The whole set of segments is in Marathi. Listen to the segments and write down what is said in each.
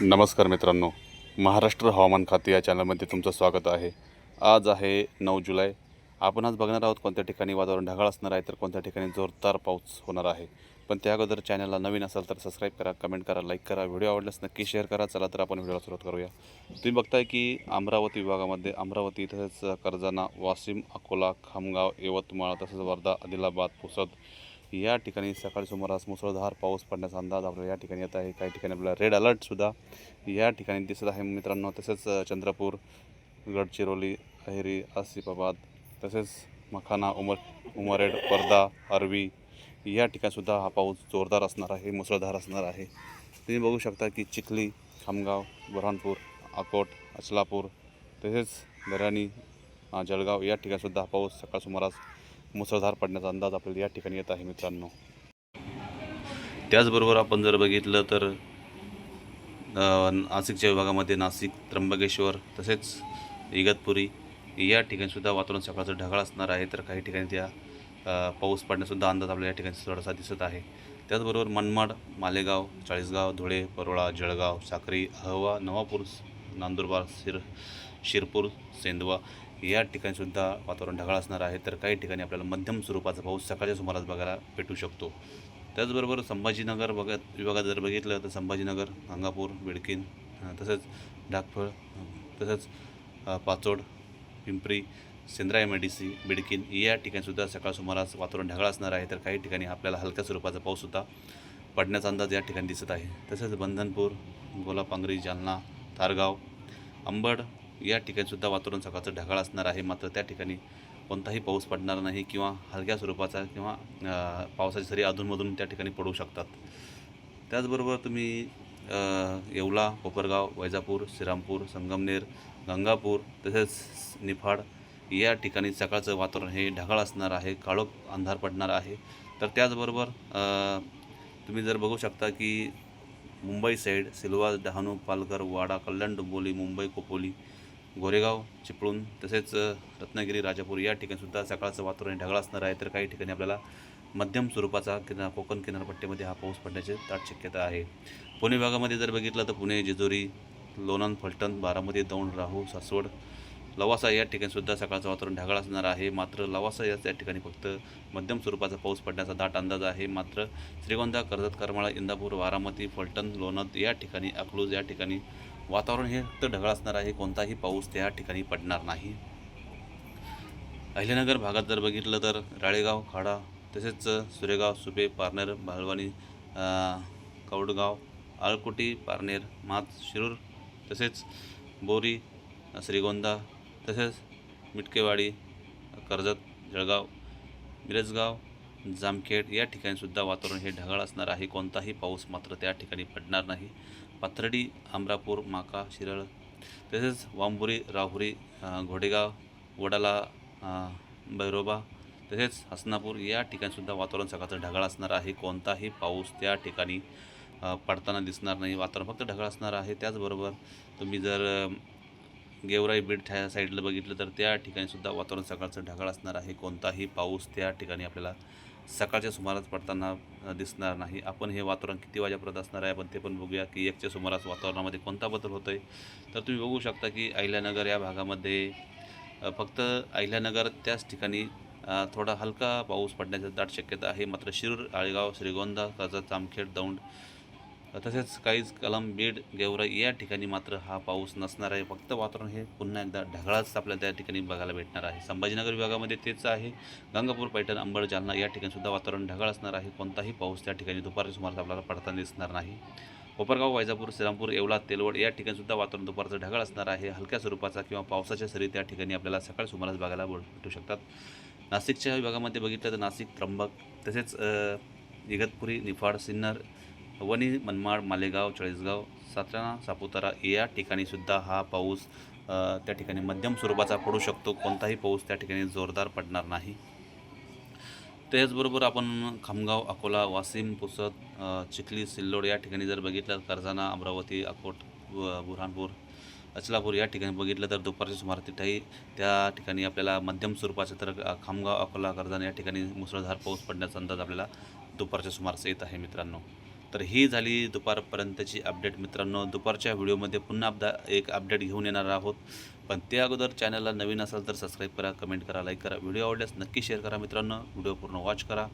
नमस्कार मित्रांनो. महाराष्ट्र हवामान खाते या चॅनलमध्ये तुमचं स्वागत आहे. आज आहे नऊ जुलै. आपण आज बघणार आहोत कोणत्या ठिकाणी वातावरण ढगाळ असणार आहे तर कोणत्या ठिकाणी जोरदार पाऊस होणार आहे. पण त्या अगोदर चॅनलला नवीन असाल तर सबस्क्राईब करा कमेंट करा लाईक करा व्हिडिओ आवडल्यास नक्की शेअर करा. चला तर आपण व्हिडिओला सुरुवात करूया. तुम्ही बघताय की अमरावती विभागामध्ये अमरावती तसेच कर्जाना वाशिम अकोला खामगाव यवतमाळ तसेच वर्धा आदिलाबाद पुसद या ठिकाणी सकाळी सुमारास मुसळधार पाऊस पडण्याचा अंदाज आपल्याला या ठिकाणी येत आहे. काही ठिकाणी आपल्याला रेड अलर्टसुद्धा या ठिकाणी दिसत आहे. मित्रांनो तसेच चंद्रपूर गडचिरोली अहेरी आसिफाबाद तसेच मखाना उमर उमरेड वर्धा अरवी या ठिकाणीसुद्धा हा पाऊस जोरदार असणार आहे मुसळधार असणार आहे. तुम्ही बघू शकता की चिखली खामगाव बुरहानपूर अकोट अचलापूर तसेच दर्यानी जळगाव या ठिकाणीसुद्धा हा पाऊस सकाळ सुमारास मुसळधार पडण्याचा अंदाज आपल्याला या ठिकाणी येत आहे मित्रांनो. त्याचबरोबर आपण जर बघितलं तर नाशिकच्या विभागामध्ये नाशिक त्र्यंबकेश्वर तसेच इगतपुरी या ठिकाणीसुद्धा वातावरण सकाळचं ढगाळ असणार आहे. तर काही ठिकाणी त्या पाऊस पडण्यासुद्धा अंदाज आपल्याला या ठिकाणी थोडासा दिसत आहे. त्याचबरोबर मनमाड मालेगाव चाळीसगाव धुळे परोळा जळगाव साक्री अहवा नवापूर नांदुरबार शिर शिरपूर सेंदवा या ठिकाणीसुद्धा वातावरण ढगाळ असणार आहे. तर काही ठिकाणी आपल्याला मध्यम स्वरूपाचा पाऊस सकाळच्या सुमारास बघायला भेटू शकतो. त्याचबरोबर संभाजीनगर बघत विभागात जर बघितलं तर संभाजीनगर गंगापूर बिडकीन तसेच ढाकफळ तसेच Pachod Pimpri Shendra M I D C Bidkin या ठिकाणीसुद्धा सकाळ सुमारास वातावरण ढगाळ असणार आहे. तर काही ठिकाणी आपल्याला हलक्या स्वरूपाचा पाऊससुद्धा पडण्याचा अंदाज या ठिकाणी दिसत आहे. तसेच बंधनपूर गोलापांगरी जालना तारगाव अंबड या ठिकाणीसुद्धा वातावरण सकाळचं ढगाळ असणार आहे. मात्र त्या ठिकाणी कोणताही पाऊस पडणार नाही किंवा हलक्या स्वरूपाचा किंवा पावसाची सरी अधूनमधून त्या ठिकाणी पडू शकतात. त्याचबरोबर तुम्ही येवला कोपरगाव वैजापूर श्रीरामपूर संगमनेर गंगापूर तसेच निफाड या ठिकाणी सकाळचं वातावरण हे ढगाळ असणार आहे काळोख अंधार पडणार आहे. तर त्याचबरोबर तुम्ही जर बघू शकता की मुंबई साईड सिल्वास डहाणू पालघर वाडा कल्याण डोंबोली मुंबई कोपोली गोरेगाव चिपळूण तसेच रत्नागिरी राजापूर या ठिकाणीसुद्धा सकाळचं वातावरण ढगाळ असणार आहे. तर काही ठिकाणी आपल्याला मध्यम स्वरूपाचा किना कोकण किनारपट्टीमध्ये हा पाऊस पडण्याची दाट शक्यता आहे. पुणे भागामध्ये जर बघितलं तर पुणे जेजुरी लोणंद फलटण बारामती दौंड राहू सासवड लवासा या ठिकाणीसुद्धा सकाळचं वातावरण ढगाळ असणार आहे. मात्र लवासा या त्या ठिकाणी फक्त मध्यम स्वरूपाचा पाऊस पडण्याचा दाट अंदाज आहे. मात्र श्रीगोंदा कर्जत करमाळा इंदापूर बारामती फलटण लोणंद या ठिकाणी अकलूज या ठिकाणी वातावरण हे फक्त ढगाळ असणार आहे. कोणताही पाऊस त्या ठिकाणी पडणार नाही. अहिल्यानगर भागात जर बघितलं तर राळेगाव खाडा तसेच सुरेगाव सुपे पारनेर बाळवानी कौडगाव आळकुटी पारनेर मात शिरूर तसेच बोरी श्रीगोंदा तसेच मिटकेवाडी कर्जत जळगाव मिरजगाव जामखेड या ठिकाणीसुद्धा वातावरण हे ढगाळ असणार आहे. कोणताही पाऊस मात्र त्या ठिकाणी पडणार नाही. पाथर्डी आमरापूर माका शिरळ तसेच वांबुरी राहुरी घोडेगाव वडाला बैरोबा तसेच हसनापूर या ठिकाणीसुद्धा वातावरण सकाळचं ढगाळ असणार आहे. कोणताही पाऊस त्या ठिकाणी पडताना दिसणार नाही. वातावरण फक्त ढगाळ असणार आहे. त्याचबरोबर तुम्ही जर गेवराई बीड ह्या साईडला बघितलं तर त्या ठिकाणीसुद्धा वातावरण सकाळचं ढगाळ असणार आहे. कोणताही पाऊस त्या ठिकाणी आपल्याला सकाळच्या सुमारास पडताना दिसणार नाही. आपण हे वातावरण किती वाजेपर्यंत असणार आहे आपण ते पण बघूया की एकच्या सुमारास वातावरणामध्ये कोणता बदल होतो आहे तर तुम्ही बघू शकता की अहिल्यानगर या भागामध्ये फक्त अहिल्यानगर त्याच ठिकाणी थोडा हलका पाऊस पडण्याची दाट शक्यता आहे. मात्र शिरूर आळेगाव श्रीगोंदा कर्जत जामखेड दौंड तसेच काहीच कलम बीड गेवराई या ठिकाणी मात्र हा पाऊस नसणार आहे. फक्त वातावरण हे पुन्हा एकदा ढगाळच आपल्याला त्या ठिकाणी बघायला भेटणार आहे. संभाजीनगर विभागामध्ये तेच आहे. गंगापूर पैठण अंबड जालना या ठिकाणीसुद्धा वातावरण ढगाळ असणार आहे. कोणताही पाऊस त्या ठिकाणी दुपारच्या सुमारास आपल्याला पडताना दिसणार नाही. कोपरगाव वैजापूर श्रीरामपूर येवला तेलवड या ठिकाणीसुद्धा वातावरण दुपारचं ढगाळ असणार आहे. हलक्या स्वरूपाचा किंवा पावसाच्या सरी त्या ठिकाणी आपल्याला सकाळ सुमारास बघायला भेटू शकतात. नाशिकच्या विभागामध्ये बघितलं तर नाशिक त्र्यंबक तसेच इगतपुरी निफाड सिन्नर वणी मनमाड मालेगाव चाळीसगाव सातारा सापुतारा या ठिकाणीसुद्धा हा पाऊस त्या ठिकाणी मध्यम स्वरूपाचा पडू शकतो. कोणताही पाऊस त्या ठिकाणी जोरदार पडणार नाही. त्याचबरोबर आपण खामगाव अकोला वाशिम पुसद चिखली सिल्लोड या ठिकाणी जर बघितलं कर्जाना अमरावती अकोट व बुरहानपूर अचलापूर या ठिकाणी बघितलं तर दुपारच्या सुमार तिथेही त्या ठिकाणी आपल्याला मध्यम स्वरूपाचे तर खामगाव अकोला कर्जाना या ठिकाणी मुसळधार पाऊस पडण्याचा अंदाज आपल्याला दुपारच्या सुमारचा येत आहे मित्रांनो. तर ही झाली दुपारपर्यंतची अपडेट. मित्रांनो दुपारच्या व्हिडिओमध्ये पुन्हा अपदा एक अपडेट घेऊन येणार आहोत. पण ते अगोदर चॅनलला नवीन असाल तर सबस्क्राईब करा कमेंट करा लाईक करा. व्हिडिओ आवडल्यास नक्की शेअर करा मित्रांनो. व्हिडिओ पूर्ण वॉच करा.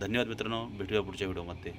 धन्यवाद मित्रांनो. भेटूया पुढच्या व्हिडिओमध्ये.